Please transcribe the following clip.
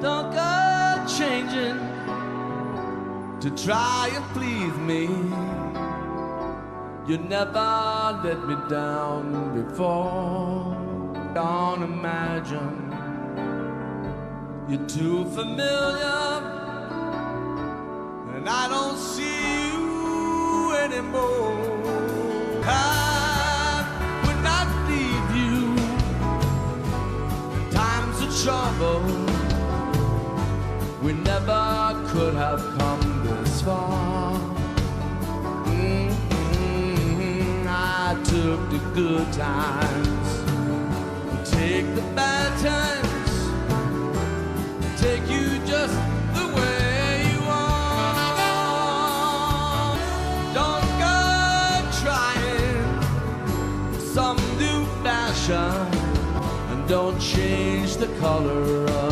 Don't go changing to try and please me. You never let me down before. Don't imagine you're too familiar, and I don't see you anymore. I would not leave you times of trouble. We never could have come this far. Mm-mm, I took the good times, take the bad times, take you just the way you are. Don't go trying some new fashion, and don't change the color of.